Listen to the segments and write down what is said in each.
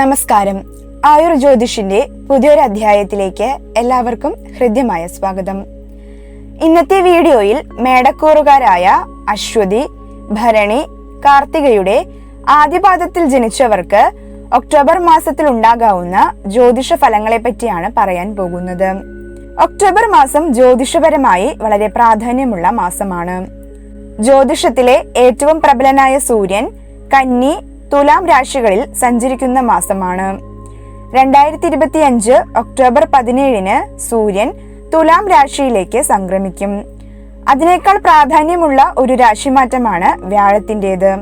നമസ്കാരം. ആയുർ ജ്യോതിഷിന്റെ പുതിയൊരു അധ്യായത്തിലേക്ക് എല്ലാവർക്കും ഹൃദ്യമായ സ്വാഗതം. ഇന്നത്തെ വീഡിയോയിൽ മേടക്കൂറുകാരായ അശ്വതി ഭരണി കാർത്തികയുടെ ആദ്യപാദത്തിൽ ജനിച്ചവർക്ക് ഒക്ടോബർ മാസത്തിൽ ഉണ്ടാകാവുന്ന ജ്യോതിഷ ഫലങ്ങളെ പറ്റിയാണ് പറയാൻ പോകുന്നത്. ഒക്ടോബർ മാസം ജ്യോതിഷപരമായി വളരെ പ്രാധാന്യമുള്ള മാസമാണ്. ജ്യോതിഷത്തിലെ ഏറ്റവും പ്രബലനായ സൂര്യൻ കന്നി തുലാം രാശികളിൽ സഞ്ചരിക്കുന്ന മാസമാണ്. രണ്ടായിരത്തി ഇരുപത്തി അഞ്ച് ഒക്ടോബർ പതിനേഴിന് സൂര്യൻ തുലാം രാശിയിലേക്ക് സംക്രമിക്കും. അതിനേക്കാൾ പ്രാധാന്യമുള്ള ഒരു രാശിമാറ്റമാണ് വ്യാഴത്തിന്റെത്.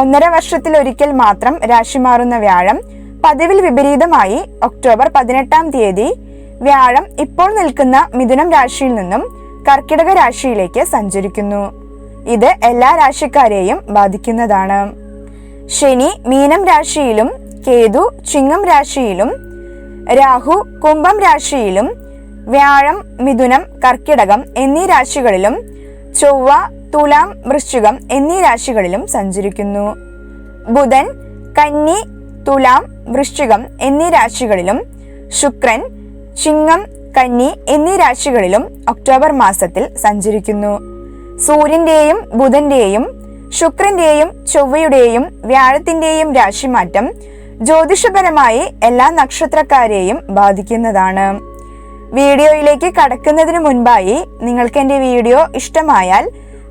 ഒന്നര വർഷത്തിൽ ഒരിക്കൽ മാത്രം രാശി മാറുന്ന വ്യാഴം പതിവിൽ വിപരീതമായി ഒക്ടോബർ പതിനെട്ടാം തീയതി വ്യാഴം ഇപ്പോൾ നിൽക്കുന്ന മിഥുനം രാശിയിൽ നിന്നും കർക്കിടക രാശിയിലേക്ക് സഞ്ചരിക്കുന്നു. ഇത് എല്ലാ രാശിക്കാരെയും ബാധിക്കുന്നതാണ്. ശനി മീനം രാശിയിലും കേതു ചിങ്ങം രാശിയിലും രാഹു കുംഭം രാശിയിലും വ്യാഴം മിഥുനം കർക്കിടകം എന്നീ രാശികളിലും ചൊവ്വ തുലാം വൃശ്ചികം എന്നീ രാശികളിലും സഞ്ചരിക്കുന്നു. ബുധൻ കന്നി തുലാം വൃശ്ചികം എന്നീ രാശികളിലും ശുക്രൻ ചിങ്ങം കന്നി എന്നീ രാശികളിലും ഒക്ടോബർ മാസത്തിൽ സഞ്ചരിക്കുന്നു. സൂര്യന്റെയും ബുധന്റെയും ശുക്രന്റെയും ചൊവ്വയുടെയും വ്യാഴത്തിന്റെയും രാശിമാറ്റം ജ്യോതിഷപരമായി എല്ലാ നക്ഷത്രക്കാരെയും ബാധിക്കുന്നതാണ്. വീഡിയോയിലേക്ക് കടക്കുന്നതിന് മുൻപായി നിങ്ങൾക്ക് എന്റെ വീഡിയോ ഇഷ്ടമായാൽ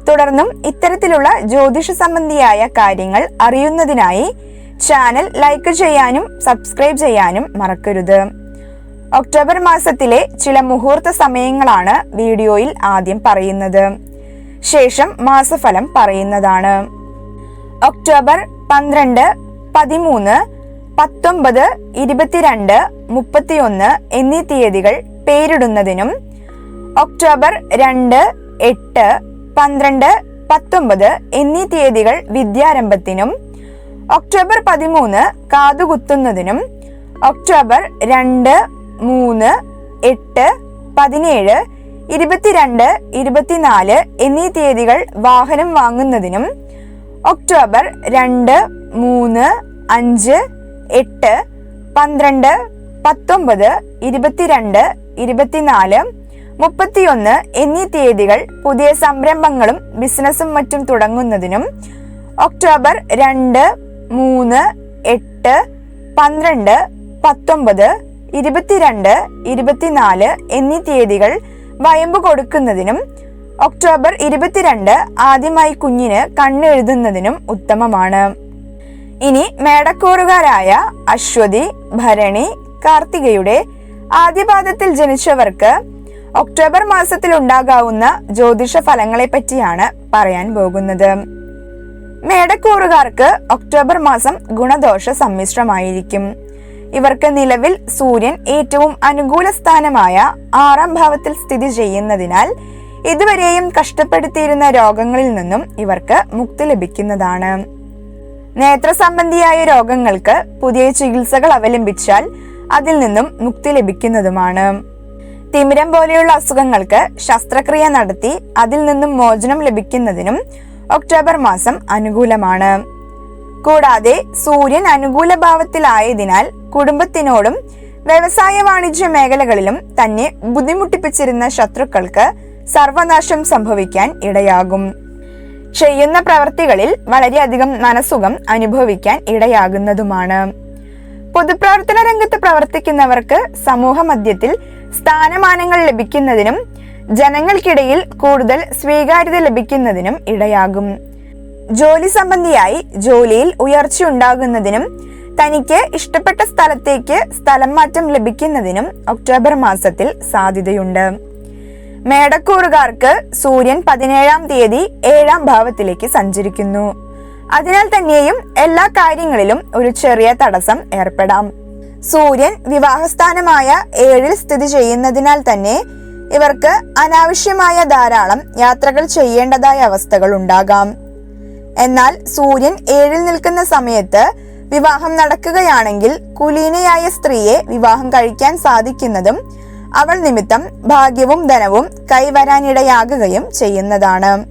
തുടർന്നും ഇത്തരത്തിലുള്ള ജ്യോതിഷ സംബന്ധിയായ കാര്യങ്ങൾ അറിയുന്നതിനായി ചാനൽ ലൈക്ക് ചെയ്യാനും സബ്സ്ക്രൈബ് ചെയ്യാനും മറക്കരുത്. ഒക്ടോബർ മാസത്തിലെ ചില മുഹൂർത്ത സമയങ്ങളാണ് വീഡിയോയിൽ ആദ്യം പറയുന്നത്. ശേഷം മാസഫലം പറയുന്നതാണ്. ഒക്ടോബർ പന്ത്രണ്ട് പതിമൂന്ന് പത്തൊമ്പത് ഇരുപത്തിരണ്ട് മുപ്പത്തിയൊന്ന് എന്നീ തീയതികൾ പേരിടുന്നതിനും ഒക്ടോബർ രണ്ട് എട്ട് പന്ത്രണ്ട് പത്തൊമ്പത് എന്നീ തീയതികൾ വിദ്യാരംഭത്തിനും ഒക്ടോബർ പതിമൂന്ന് കാതുകുത്തുന്നതിനും ഒക്ടോബർ രണ്ട് മൂന്ന് എട്ട് പതിനേഴ് ഇരുപത്തിരണ്ട് ഇരുപത്തിനാല് എന്നീ തീയതികൾ വാഹനം വാങ്ങുന്നതിനും ഒക്ടോബർ രണ്ട് മൂന്ന് അഞ്ച് എട്ട് പന്ത്രണ്ട് പത്തൊമ്പത് ഇരുപത്തിരണ്ട് ഇരുപത്തിനാല് മുപ്പത്തിയൊന്ന് എന്നീ തീയതികൾ പുതിയ സംരംഭങ്ങളും ബിസിനസ്സും മറ്റും തുടങ്ങുന്നതിനും ഒക്ടോബർ രണ്ട് മൂന്ന് എട്ട് പന്ത്രണ്ട് പത്തൊമ്പത് ഇരുപത്തിരണ്ട് ഇരുപത്തിനാല് എന്നീ തീയതികൾ വയമ്പ് കൊടുക്കുന്നതിനും ഒക്ടോബർ ഇരുപത്തിരണ്ട് ആദ്യമായി കുഞ്ഞിന് കണ്ണെഴുതുന്നതിനും ഉത്തമമാണ്. ഇനി മേടക്കൂറുകാരായ അശ്വതി ഭരണി കാർത്തികയുടെ ആദ്യപാദത്തിൽ ജനിച്ചവർക്ക് ഒക്ടോബർ മാസത്തിൽ ഉണ്ടാകാവുന്ന ജ്യോതിഷ ഫലങ്ങളെ പറ്റിയാണ് പറയാൻ പോകുന്നത്. മേടക്കൂറുകാർക്ക് ഒക്ടോബർ മാസം ഗുണദോഷ സമ്മിശ്രമായിരിക്കും. ഇവർക്ക് നിലവിൽ സൂര്യൻ ഏറ്റവും അനുകൂല സ്ഥാനമായ ആറാം ഭാവത്തിൽ സ്ഥിതി ചെയ്യുന്നതിനാൽ ഇതുവരെയും കഷ്ടപ്പെടുത്തിയിരുന്ന രോഗങ്ങളിൽ നിന്നും ഇവർക്ക് മുക്തി ലഭിക്കുന്നതാണ്. നേത്ര സംബന്ധിയായ രോഗങ്ങൾക്ക് പുതിയ ചികിത്സകൾ അവലംബിച്ചാൽ അതിൽ നിന്നും മുക്തി ലഭിക്കുന്നതുമാണ്. തിമിരം പോലെയുള്ള അസുഖങ്ങൾക്ക് ശസ്ത്രക്രിയ നടത്തി അതിൽ നിന്നും മോചനം ലഭിക്കുന്നതിനും ഒക്ടോബർ മാസം അനുകൂലമാണ്. കൂടാതെ സൂര്യൻ അനുകൂല ഭാവത്തിലായതിനാൽ കുടുംബത്തിനോടും വ്യവസായ വാണിജ്യ മേഖലകളിലും തന്നെ ബുദ്ധിമുട്ടിപ്പിച്ചിരുന്ന ശത്രുക്കൾക്ക് സർവനാശം സംഭവിക്കാൻ ഇടയാകും. ചെയ്യുന്ന പ്രവർത്തികളിൽ വളരെയധികം മനസുഖം അനുഭവിക്കാൻ ഇടയാകുന്നതുമാണ്. പൊതുപ്രവർത്തന രംഗത്ത് പ്രവർത്തിക്കുന്നവർക്ക് സമൂഹ മധ്യത്തിൽ സ്ഥാനമാനങ്ങൾ ലഭിക്കുന്നതിനും ജനങ്ങൾക്കിടയിൽ കൂടുതൽ സ്വീകാര്യത ലഭിക്കുന്നതിനും ഇടയാകും. ജോലി സംബന്ധിയായി ജോലിയിൽ ഉയർച്ച ഉണ്ടാകുന്നതിനും തനിക്ക് ഇഷ്ടപ്പെട്ട സ്ഥലത്തേക്ക് സ്ഥലം മാറ്റം ലഭിക്കുന്നതിനും ഒക്ടോബർ മാസത്തിൽ സാധ്യതയുണ്ട്. മേടക്കൂറുകാർക്ക് സൂര്യൻ പതിനേഴാം തീയതി ഏഴാം ഭാവത്തിലേക്ക് സഞ്ചരിക്കുന്നു. അതിനാൽ തന്നെയും എല്ലാ കാര്യങ്ങളിലും ഒരു ചെറിയ തടസ്സം ഏർപ്പെടാം. സൂര്യൻ വിവാഹസ്ഥാനമായ ഏഴിൽ സ്ഥിതി ചെയ്യുന്നതിനാൽ തന്നെ ഇവർക്ക് അനാവശ്യമായ ധാരാളം യാത്രകൾ ചെയ്യേണ്ടതായ അവസ്ഥകൾ ഉണ്ടാകാം. എന്നാൽ സൂര്യൻ ഏഴിൽ നിൽക്കുന്ന സമയത്ത് വിവാഹം നടക്കുകയാണെങ്കിൽ കുലീനയായ സ്ത്രീയെ വിവാഹം കഴിക്കാൻ സാധിക്കുന്നതും അവൾ നിമിത്തം ഭാഗ്യവും ധനവും കൈവരാനിടയാകുകയും ചെയ്യുന്നതാണ്.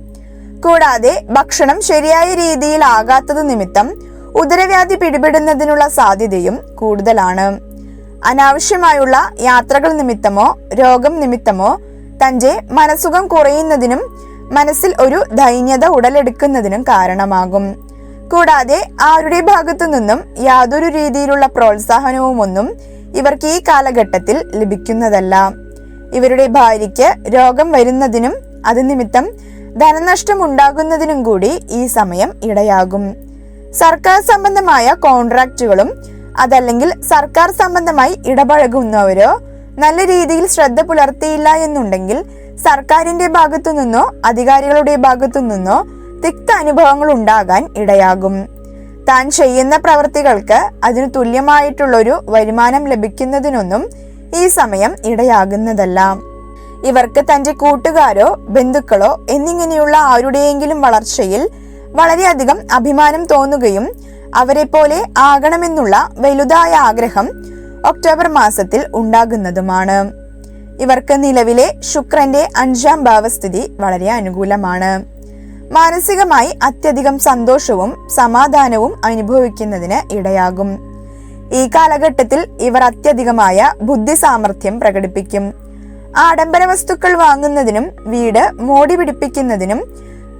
കൂടാതെ ഭക്ഷണം ശരിയായ രീതിയിൽ ആകാത്തത് നിമിത്തം ഉദരവ്യാധി പിടിപെടുന്നതിനുള്ള സാധ്യതയും കൂടുതലാണ്. അനാവശ്യമായുള്ള യാത്രകൾ നിമിത്തമോ രോഗം നിമിത്തമോ തന്റെ മനസുഖം കുറയുന്നതിനും മനസ്സിൽ ഒരു ദൈന്യത ഉടലെടുക്കുന്നതിനും കാരണമാകും. കൂടാതെ ആരുടെ ഭാഗത്തു നിന്നും യാതൊരു രീതിയിലുള്ള പ്രോത്സാഹനവുമൊന്നും ഇവർക്ക് ഈ കാലഘട്ടത്തിൽ ലഭിക്കുന്നതല്ല. ഇവരുടെ ഭാര്യയ്ക്ക് രോഗം വരുന്നതിനും അത് നിമിത്തം ധനനഷ്ടം ഉണ്ടാകുന്നതിനും കൂടി ഈ സമയം ഇടയാകും. സർക്കാർ സംബന്ധമായ കോൺട്രാക്റ്റുകളും അതല്ലെങ്കിൽ സർക്കാർ സംബന്ധമായി ഇടപഴകുന്നവരോ നല്ല രീതിയിൽ ശ്രദ്ധ പുലർത്തിയില്ല എന്നുണ്ടെങ്കിൽ സർക്കാരിന്റെ ഭാഗത്തു നിന്നോ അധികാരികളുടെ ഭാഗത്തു നിന്നോ തിക്ത അനുഭവങ്ങൾ ഉണ്ടാകാൻ ഇടയാകും. താൻ ചെയ്യുന്ന പ്രവൃത്തികൾക്ക് അതിനു തുല്യമായിട്ടുള്ളൊരു വരുമാനം ലഭിക്കുന്നതിനൊന്നും ഈ സമയം ഇടയാകുന്നതല്ല. ഇവർക്ക് തന്റെ കൂട്ടുകാരോ ബന്ധുക്കളോ എന്നിങ്ങനെയുള്ള ആരുടെയെങ്കിലും വളർച്ചയിൽ വളരെയധികം അഭിമാനം തോന്നുകയും അവരെ പോലെ ആകണമെന്നുള്ള വലുതായ ആഗ്രഹം ഒക്ടോബർ മാസത്തിൽ ഉണ്ടാകുന്നതുമാണ്. ഇവർക്ക് നിലവിലെ ശുക്രന്റെ അഞ്ചാം ഭാവസ്ഥിതി വളരെ അനുകൂലമാണ്. മാനസികമായി അത്യധികം സന്തോഷവും സമാധാനവും അനുഭവിക്കുന്നതിന് ഇടയാകും. ഈ കാലഘട്ടത്തിൽ ഇവർ അത്യധികമായ ബുദ്ധി സാമർഥ്യം പ്രകടിപ്പിക്കും. ആഡംബര വസ്തുക്കൾ വാങ്ങുന്നതിനും വീട് മോടി പിടിപ്പിക്കുന്നതിനും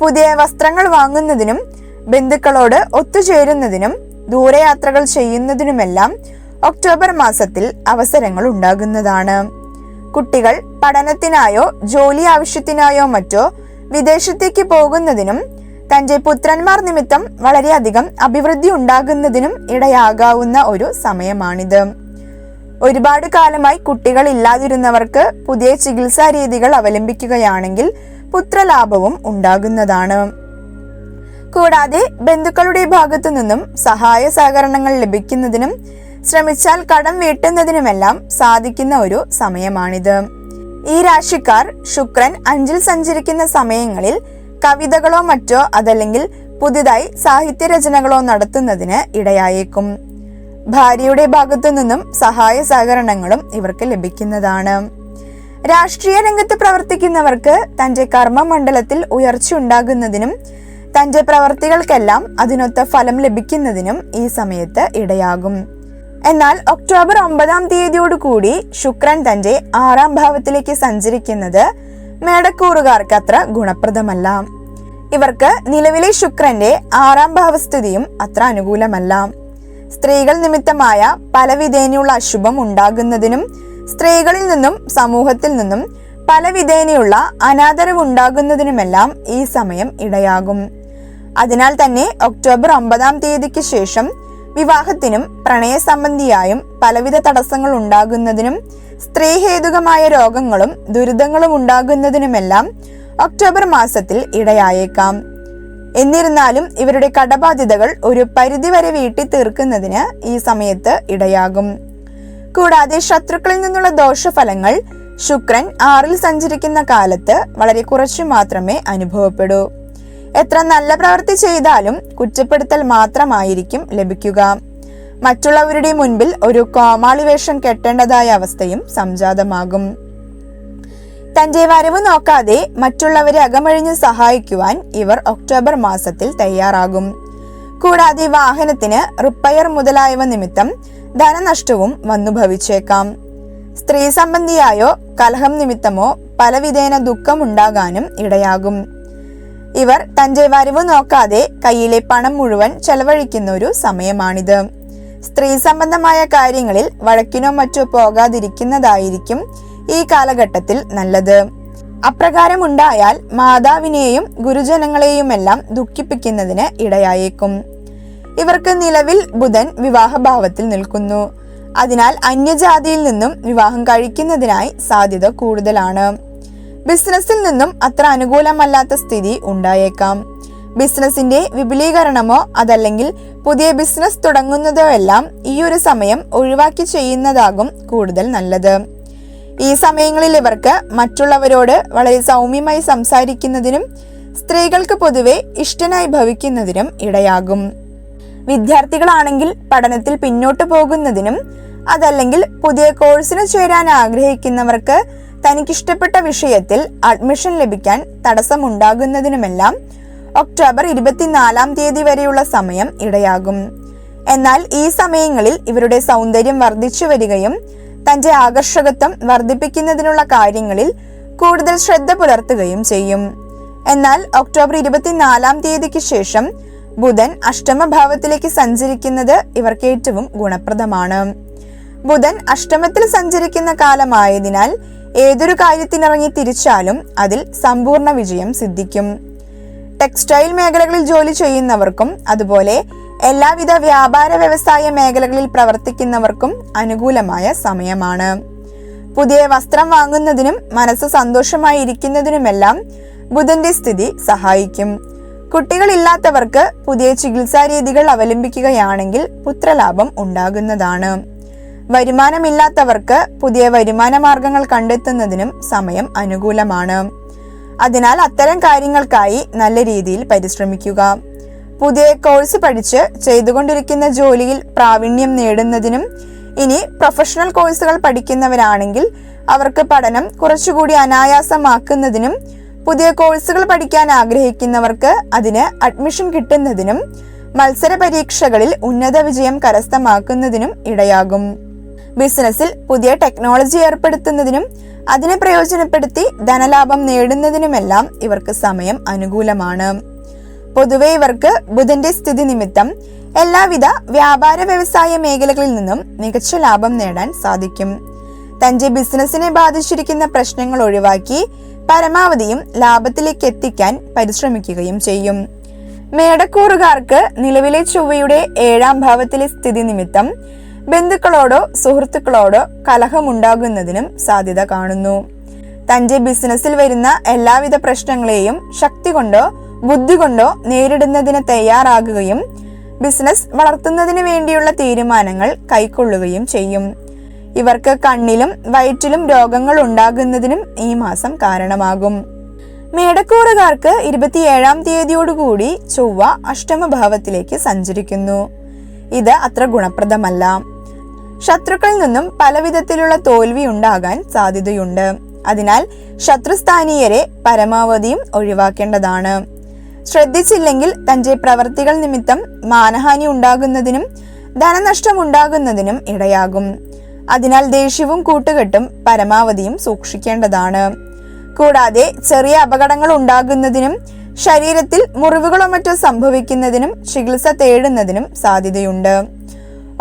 പുതിയ വസ്ത്രങ്ങൾ വാങ്ങുന്നതിനും ബന്ധുക്കളോട് ഒത്തുചേരുന്നതിനും ദൂരയാത്രകൾ ചെയ്യുന്നതിനുമെല്ലാം ഒക്ടോബർ മാസത്തിൽ അവസരങ്ങൾ ഉണ്ടാകുന്നതാണ്. കുട്ടികൾ പഠനത്തിനായോ ജോലി ആവശ്യത്തിനായോ മറ്റോ വിദേശത്തേക്ക് പോകുന്നതിനും തന്റെ പുത്രന്മാർ നിമിത്തം വളരെയധികം അഭിവൃദ്ധി ഉണ്ടാകുന്നതിനും ഇടയാകാവുന്ന ഒരു സമയമാണിത്. ഒരുപാട് കാലമായി കുട്ടികൾ ഇല്ലാതിരുന്നവർക്ക് പുതിയ ചികിത്സാ രീതികൾ അവലംബിക്കുകയാണെങ്കിൽ പുത്രലാഭവും ഉണ്ടാകുന്നതാണ്. കൂടാതെ ബന്ധുക്കളുടെ ഭാഗത്തു നിന്നും സഹായ സഹകരണങ്ങൾ ലഭിക്കുന്നതിനും ശ്രമിച്ചാൽ കടം വീട്ടുന്നതിനുമെല്ലാം സാധിക്കുന്ന ഒരു സമയമാണിത്. ഈ രാശിക്കാർ ശുക്രൻ അഞ്ചിൽ സഞ്ചരിക്കുന്ന സമയങ്ങളിൽ കവിതകളോ മറ്റോ അതല്ലെങ്കിൽ പുതുതായി സാഹിത്യരചനകളോ നടത്തുന്നതിന് ഇടയായേക്കും. ഭാര്യയുടെ ഭാഗത്തു നിന്നും സഹായ സഹകരണങ്ങളും ഇവർക്ക് ലഭിക്കുന്നതാണ്. രാഷ്ട്രീയ രംഗത്ത് പ്രവർത്തിക്കുന്നവർക്ക് തന്റെ കർമ്മമണ്ഡലത്തിൽ ഉയർച്ച ഉണ്ടാകുന്നതിനും തന്റെ പ്രവർത്തികൾക്കെല്ലാം അതിനൊത്ത ഫലം ലഭിക്കുന്നതിനും ഈ സമയത്ത് ഇടയാകും. എന്നാൽ ഒക്ടോബർ ഒമ്പതാം തീയതിയോടുകൂടി ശുക്രൻ തന്റെ ആറാം ഭാവത്തിലേക്ക് സഞ്ചരിക്കുന്നത് മേടക്കൂറുകാർക്ക് അത്ര ഗുണപ്രദമല്ല. ഇവർക്ക് നിലവിലെ ശുക്രന്റെ ആറാം ഭാവസ്ഥിതിയും അത്ര അനുകൂലമല്ല. സ്ത്രീകൾ നിമിത്തമായ പലവിധേനയുള്ള അശുഭം ഉണ്ടാകുന്നതിനും സ്ത്രീകളിൽ നിന്നും സമൂഹത്തിൽ നിന്നും പലവിധേനയുള്ള അനാദരവുണ്ടാകുന്നതിനുമെല്ലാം ഈ സമയം ഇടയാകും. അതിനാൽ തന്നെ ഒക്ടോബർ ഒമ്പതാം തീയതിക്ക് ശേഷം വിവാഹത്തിനും പ്രണയ സംബന്ധിയായും പലവിധ തടസ്സങ്ങൾ ഉണ്ടാകുന്നതിനും സ്ത്രീഹേതുകമായ രോഗങ്ങളും ദുരിതങ്ങളും ഉണ്ടാകുന്നതിനുമെല്ലാം ഒക്ടോബർ മാസത്തിൽ ഇടയായേക്കാം. എന്നിരുന്നാലും ഇവരുടെ കടബാധ്യതകൾ ഒരു പരിധിവരെ വീട്ടി തീർക്കുന്നതിന് ഈ സമയത്ത് ഇടയാകും. കൂടാതെ ശത്രുക്കളിൽ നിന്നുള്ള ദോഷഫലങ്ങൾ ശുക്രൻ ആറിൽ സഞ്ചരിക്കുന്ന കാലത്ത് വളരെ കുറച്ചു മാത്രമേ അനുഭവപ്പെടൂ. എത്ര നല്ല പ്രവൃത്തി ചെയ്താലും കുറ്റപ്പെടുത്തൽ മാത്രമായിരിക്കും ലഭിക്കുക. മറ്റുള്ളവരുടെ മുൻപിൽ ഒരു കോമാളി വേഷം കെട്ടേണ്ടതായ അവസ്ഥയും സംജാതമാകും. തന്റെ വരവ് നോക്കാതെ മറ്റുള്ളവരെ അകമഴിഞ്ഞ് സഹായിക്കുവാൻ ഇവർ ഒക്ടോബർ മാസത്തിൽ തയ്യാറാകും. കൂടാതെ വാഹനത്തിന് റിപ്പയർ മുതലായവ നിമിത്തം ധനനഷ്ടവും വന്നു ഭവിച്ചേക്കാം സ്ത്രീ സംബന്ധിയായോ കലഹം നിമിത്തമോ പലവിധേന ദുഃഖമുണ്ടാകാനും ഇടയാകും. ഇവർ തന്റെ വരവ് നോക്കാതെ കയ്യിലെ പണം മുഴുവൻ ചെലവഴിക്കുന്ന ഒരു സമയമാണിത്. സ്ത്രീ സംബന്ധമായ കാര്യങ്ങളിൽ വഴക്കിനോ മറ്റോ പോകാതിരിക്കുന്നതായിരിക്കും ഈ കാലഘട്ടത്തിൽ നല്ലത്. അപ്രകാരമുണ്ടായാൽ മാതാവിനെയും ഗുരുജനങ്ങളെയുമെല്ലാം ദുഃഖിപ്പിക്കുന്നതിന് ഇടയായേക്കും. ഇവർക്ക് നിലവിൽ ബുധൻ വിവാഹഭാവത്തിൽ നിൽക്കുന്നു. അതിനാൽ അന്യജാതിയിൽ നിന്നും വിവാഹം കഴിക്കുന്നതിനായി സാധ്യത കൂടുതലാണ്. ബിസിനസ്സിൽ നിന്നും അത്ര അനുകൂലമല്ലാത്ത സ്ഥിതി ഉണ്ടായേക്കാം. ബിസിനസിന്റെ വിപുലീകരണമോ അതല്ലെങ്കിൽ പുതിയ ബിസിനസ് തുടങ്ങുന്നതോ എല്ലാം ഈ ഒരു സമയം ഒഴിവാക്കി ചെയ്യുന്നതാകും കൂടുതൽ നല്ലത്. ഈ സമയങ്ങളിൽ ഇവർക്ക് മറ്റുള്ളവരോട് വളരെ സൗമ്യമായി സംസാരിക്കുന്നതിനും സ്ത്രീകൾക്ക് പൊതുവെ ഇഷ്ടനായി ഭവിക്കുന്നതിനും ഇടയാകും. വിദ്യാർത്ഥികളാണെങ്കിൽ പഠനത്തിൽ പിന്നോട്ട് പോകുന്നതിനും അതല്ലെങ്കിൽ പുതിയ കോഴ്സിന് ചേരാൻ ആഗ്രഹിക്കുന്നവർക്ക് തനിക്കിഷ്ടപ്പെട്ട വിഷയത്തിൽ അഡ്മിഷൻ ലഭിക്കാൻ തടസ്സമുണ്ടാകുന്നതിനുമെല്ലാം ഒക്ടോബർ ഇരുപത്തിനാലാം തീയതി വരെയുള്ള സമയം ഇടയാകും. എന്നാൽ ഈ സമയങ്ങളിൽ ഇവരുടെ സൗന്ദര്യം വർദ്ധിച്ചു വരികയും തന്റെ ആകർഷകത്വം വർദ്ധിപ്പിക്കുന്നതിനുള്ള കാര്യങ്ങളിൽ കൂടുതൽ ശ്രദ്ധ പുലർത്തുകയും ചെയ്യും. എന്നാൽ ഒക്ടോബർ ഇരുപത്തിനാലാം തീയതിക്ക് ശേഷം ബുധൻ അഷ്ടമഭാവത്തിലേക്ക് സഞ്ചരിക്കുന്നത് ഇവർക്ക് ഏറ്റവും ഗുണപ്രദമാണ്. ബുധൻ അഷ്ടമത്തിൽ സഞ്ചരിക്കുന്ന കാലമായതിനാൽ ഏതൊരു കാര്യത്തിനിറങ്ങി തിരിച്ചാലും അതിൽ സമ്പൂർണ വിജയം സിദ്ധിക്കും. ടെക്സ്റ്റൈൽ മേഖലകളിൽ ജോലി ചെയ്യുന്നവർക്കും അതുപോലെ എല്ലാവിധ വ്യാപാര വ്യവസായ മേഖലകളിൽ പ്രവർത്തിക്കുന്നവർക്കും അനുകൂലമായ സമയമാണ്. പുതിയ വസ്ത്രം വാങ്ങുന്നതിനും മനസ്സ് സന്തോഷമായി ഇരിക്കുന്നതിനുമെല്ലാം ബുധന്റെ സ്ഥിതി സഹായിക്കും. കുട്ടികളില്ലാത്തവർക്ക് പുതിയ ചികിത്സാ രീതികൾ അവലംബിക്കുകയാണെങ്കിൽ പുത്രലാഭം ഉണ്ടാകുന്നതാണ്. വരുമാനമില്ലാത്തവർക്ക് പുതിയ വരുമാന മാർഗങ്ങൾ കണ്ടെത്തുന്നതിനും സമയം അനുകൂലമാണ്. അതിനാൽ അത്തരം കാര്യങ്ങൾക്കായി നല്ല രീതിയിൽ പരിശ്രമിക്കുക. പുതിയ കോഴ്സ് പഠിച്ച് ചെയ്തുകൊണ്ടിരിക്കുന്ന ജോലിയിൽ പ്രാവീണ്യം നേടുന്നതിനും ഇനി പ്രൊഫഷണൽ കോഴ്സുകൾ പഠിക്കുന്നവരാണെങ്കിൽ അവർക്ക് പഠനം കുറച്ചുകൂടി അനായാസമാക്കുന്നതിനും പുതിയ കോഴ്സുകൾ പഠിക്കാൻ ആഗ്രഹിക്കുന്നവർക്ക് അതിന് അഡ്മിഷൻ കിട്ടുന്നതിനും മത്സര പരീക്ഷകളിൽ ഉന്നത വിജയം കരസ്ഥമാക്കുന്നതിനും ഇടയാകും. ബിസിനസ്സിൽ പുതിയ ടെക്നോളജി ഏർപ്പെടുത്തുന്നതിനും അതിനെ പ്രയോജനപ്പെടുത്തി ധനലാഭം നേടുന്നതിനുമെല്ലാം ഇവർക്ക് സമയം അനുകൂലമാണ്. പൊതുവെ ഇവർക്ക് ബുധന്റെ സ്ഥിതി നിമിത്തം എല്ലാവിധ വ്യാപാര വ്യവസായ മേഖലകളിൽ നിന്നും മികച്ച ലാഭം നേടാൻ സാധിക്കും. തന്റെ ബിസിനസിനെ ബാധിച്ചിരിക്കുന്ന പ്രശ്നങ്ങൾ ഒഴിവാക്കി പരമാവധിയും ലാഭത്തിലേക്ക് എത്തിക്കാൻ പരിശ്രമിക്കുകയും ചെയ്യും. മേടക്കൂറുകാർക്ക് നിലവിലെ ചൊവ്വയുടെ ഏഴാം ഭാവത്തിലെ സ്ഥിതി നിമിത്തം ബന്ധുക്കളോടോ സുഹൃത്തുക്കളോടോ കലഹമുണ്ടാകുന്നതിനും സാധ്യത കാണുന്നു. തന്റെ ബിസിനസ്സിൽ വരുന്ന എല്ലാവിധ പ്രശ്നങ്ങളെയും ശക്തി കൊണ്ടോ ബുദ്ധി കൊണ്ടോ നേരിടുന്നതിന് തയ്യാറാകുകയും ബിസിനസ് വളർത്തുന്നതിന് വേണ്ടിയുള്ള തീരുമാനങ്ങൾ കൈക്കൊള്ളുകയും ചെയ്യും. ഇവർക്ക് കണ്ണിലും വയറ്റിലും രോഗങ്ങൾ ഉണ്ടാകുന്നതിനും ഈ മാസം കാരണമാകും. മേടക്കൂറുകാർക്ക് ഇരുപത്തിയേഴാം തീയതിയോടുകൂടി ചൊവ്വ അഷ്ടമഭാവത്തിലേക്ക് സഞ്ചരിക്കുന്നു. ഇത് അത്ര ഗുണപ്രദമല്ല. ശത്രുക്കളിൽ നിന്നും പലവിധത്തിലുള്ള തോൽവി ഉണ്ടാകാൻ സാധ്യതയുണ്ട്. അതിനാൽ ശത്രുസ്ഥാനീയരെ പരമാവധിയും ഒഴിവാക്കേണ്ടതാണ്. ശ്രദ്ധിച്ചില്ലെങ്കിൽ തന്റെ പ്രവർത്തികൾ നിമിത്തം മാനഹാനി ഉണ്ടാകുന്നതിനും ധനനഷ്ടം ഉണ്ടാകുന്നതിനും ഇടയാകും. അതിനാൽ ദേഷ്യവും കൂട്ടുകെട്ടും പരമാവധിയും സൂക്ഷിക്കേണ്ടതാണ്. കൂടാതെ ചെറിയ അപകടങ്ങൾ ഉണ്ടാകുന്നതിനും ശരീരത്തിൽ മുറിവുകളോ മറ്റോ സംഭവിക്കുന്നതിനും ചികിത്സ തേടുന്നതിനും സാധ്യതയുണ്ട്.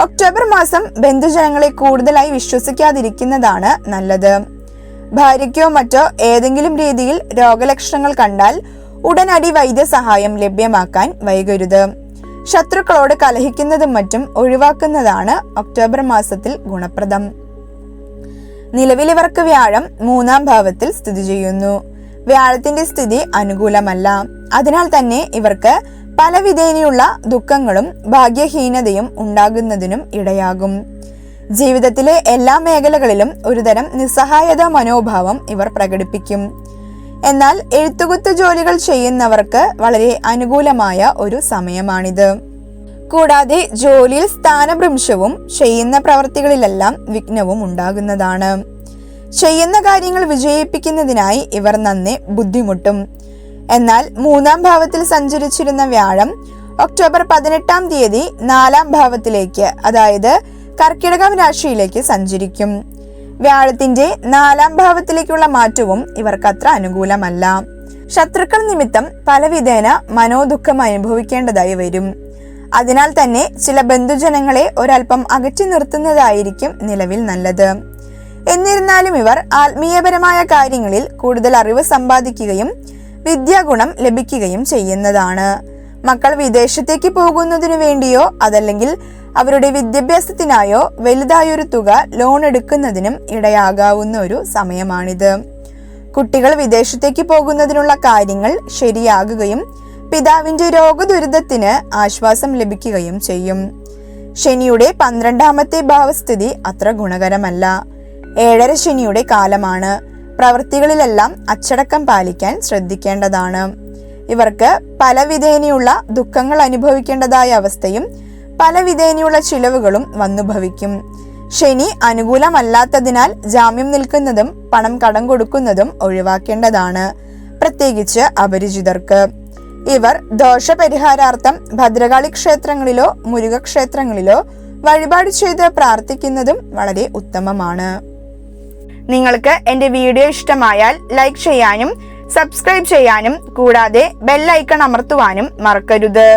ഒക്ടോബർ മാസം ബന്ധുജനങ്ങളെ കൂടുതലായി വിശ്വസിക്കാതിരിക്കുന്നതാണ് നല്ലത്. ഭാര്യയ്ക്കോ മറ്റോ ഏതെങ്കിലും രീതിയിൽ രോഗലക്ഷണങ്ങൾ കണ്ടാൽ ഉടനടി വൈദ്യസഹായം ലഭ്യമാക്കാൻ വൈകരുത്. ശത്രുക്കളോട് കലഹിക്കുന്നതും മറ്റും ഒഴിവാക്കുന്നതാണ് ഒക്ടോബർ മാസത്തിൽ ഗുണപ്രദം. നിലവിലിവർക്ക് വ്യാഴം മൂന്നാം ഭാവത്തിൽ സ്ഥിതി ചെയ്യുന്നു. വ്യാഴത്തിന്റെ സ്ഥിതി അനുകൂലമല്ല. അതിനാൽ തന്നെ ഇവർക്ക് പലവിധേനയുള്ള ദുഃഖങ്ങളും ഭാഗ്യഹീനതയും ഉണ്ടാകുന്നതിനും ഇടയാകും. ജീവിതത്തിലെ എല്ലാ മേഖലകളിലും ഒരുതരം നിസ്സഹായത മനോഭാവം ഇവർ പ്രകടിപ്പിക്കും. എന്നാൽ എഴുത്തുകുത്ത് ജോലികൾ ചെയ്യുന്നവർക്ക് വളരെ അനുകൂലമായ ഒരു സമയമാണിത്. കൂടാതെ ജോലിയിൽ സ്ഥാനഭ്രംശവും ചെയ്യുന്ന പ്രവർത്തികളിലെല്ലാം വിഘ്നവും ഉണ്ടാകുന്നതാണ്. ചെയ്യുന്ന കാര്യങ്ങൾ വിജയിപ്പിക്കുന്നതിനായി ഇവർ നന്നെ ബുദ്ധിമുട്ടും. എന്നാൽ മൂന്നാം ഭാവത്തിൽ സഞ്ചരിച്ചിരുന്ന വ്യാഴം ഒക്ടോബർ പതിനെട്ടാം തീയതി നാലാം ഭാവത്തിലേക്ക് അതായത് കർക്കിടകം രാശിയിലേക്ക് സഞ്ചരിക്കും. വ്യാഴത്തിന്റെ നാലാം ഭാവത്തിലേക്കുള്ള മാറ്റവും ഇവർക്കത്ര അനുകൂലമല്ല. ശത്രുക്കൾ നിമിത്തം പലവിധേന മനോദുഃഖം അനുഭവിക്കേണ്ടതായി വരും. അതിനാൽ തന്നെ ചില ബന്ധുജനങ്ങളെ ഒരൽപ്പം അകറ്റി നിർത്തുന്നതായിരിക്കും നിലവിൽ നല്ലത്. എന്നിരുന്നാലും ഇവർ ആത്മീയപരമായ കാര്യങ്ങളിൽ കൂടുതൽ അറിവ് സമ്പാദിക്കുകയും വിദ്യാഗുണം ലഭിക്കുകയും ചെയ്യുന്നതാണ്. മക്കൾ വിദേശത്തേക്ക് പോകുന്നതിനു വേണ്ടിയോ അതല്ലെങ്കിൽ അവരുടെ വിദ്യാഭ്യാസത്തിനായോ വലുതായൊരു തുക ലോൺ എടുക്കുന്നതിനും ഇടയാകാവുന്ന ഒരു സമയമാണിത്. കുട്ടികൾ വിദേശത്തേക്ക് പോകുന്നതിനുള്ള കാര്യങ്ങൾ ശരിയാകുകയും പിതാവിന്റെ രോഗദുരിതത്തിന് ആശ്വാസം ലഭിക്കുകയും ചെയ്യും. ശനിയുടെ പന്ത്രണ്ടാമത്തെ ഭാവസ്ഥിതി അത്ര ഗുണകരമല്ല. ഏഴര ശനിയുടെ കാലമാണ്. പ്രവൃത്തികളിലെല്ലാം അച്ചടക്കം പാലിക്കാൻ ശ്രദ്ധിക്കേണ്ടതാണ്. ഇവർക്ക് പല വിധേനയുള്ള ദുഃഖങ്ങൾ അനുഭവിക്കേണ്ടതായ അവസ്ഥയും പല വിധേനയുള്ള ചിലവുകളും വന്നുഭവിക്കും ശനി അനുകൂലമല്ലാത്തതിനാൽ ജാമ്യം നിൽക്കുന്നതും പണം കടം കൊടുക്കുന്നതും ഒഴിവാക്കേണ്ടതാണ്. പ്രത്യേകിച്ച് അപരിചിതർക്ക്. ഇവർ ദോഷപരിഹാരാർത്ഥം ഭദ്രകാളി ക്ഷേത്രങ്ങളിലോ മുരുകക്ഷേത്രങ്ങളിലോ വഴിപാട് ചെയ്ത് പ്രാർത്ഥിക്കുന്നതും വളരെ ഉത്തമമാണ്. നിങ്ങൾക്ക് എന്റെ വീഡിയോ ഇഷ്ടമായാൽ ലൈക്ക് ചെയ്യാനും സബ്സ്ക്രൈബ് ചെയ്യാനും കൂടാതെ ബെല്ലൈക്കൺ അമർത്തുവാനും മറക്കരുത്.